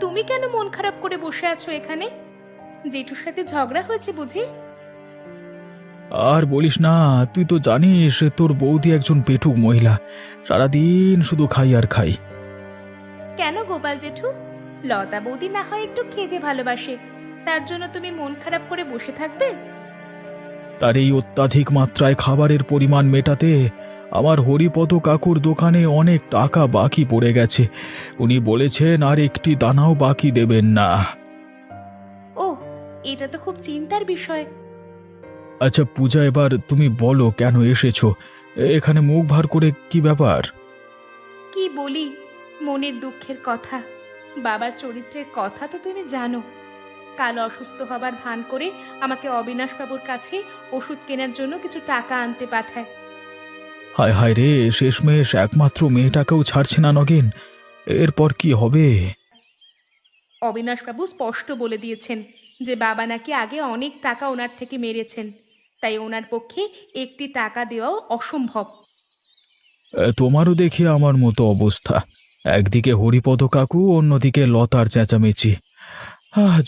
তুমি কেন মন খারাপ করে বসে আছো এখানে? জেঠুর সাথে ঝগড়া হয়েছে বুঝি? আর বলিস না তুই তো জানিস তোর বৌদি একজন পেটুক মহিলা। সারাদিন শুধু খাই আর খাই। কেন গোপাল জেঠু? লতা বৌদি না হয় একটু খেতে ভালোবাসে। তার জন্য তুমি মন খারাপ করে বসে থাকবে? তার এই অত্যাধিক মাত্রায় খাবারের পরিমাণ মেটাতে আমার হরিপদ কাকুর দোকানে অনেক টাকা বাকি পড়ে গেছে। উনি বলেছেন আর একটি দানাও বাকি দেবেন না। ও এটা তো খুব চিন্তার বিষয়। আচ্ছা পূজা এবার তুমি বলো কেন এসেছ? এখানে মুখ ভার করে কি ব্যাপার? কি বলি মনের দুঃখের কথা বাবার চরিত্রের কথা তো তুমি জানো। কাল অসুস্থ হবার ভান করে আমাকে অবিনাশবাবুর কাছে ওষুধ কেনার জন্য কিছু টাকা আনতে পাঠায়। হায় হায় রে শেষমেশ একমাত্র মেয়েটাকেও ছাড়ছে না নগেন। এরপর কি হবে? অবিনাশবাবু স্পষ্ট বলে দিয়েছেন যে বাবা নাকি আগে অনেক টাকা ওনার থেকে মেরেছেন। তাই ওনার পক্ষে একটি টাকা দেওয়াও অসম্ভব। তোমারও দেখি আমার মতো অবস্থা। একদিকে হরিপদ কাকু অন্যদিকে লতার চেঁচামেচি। আহ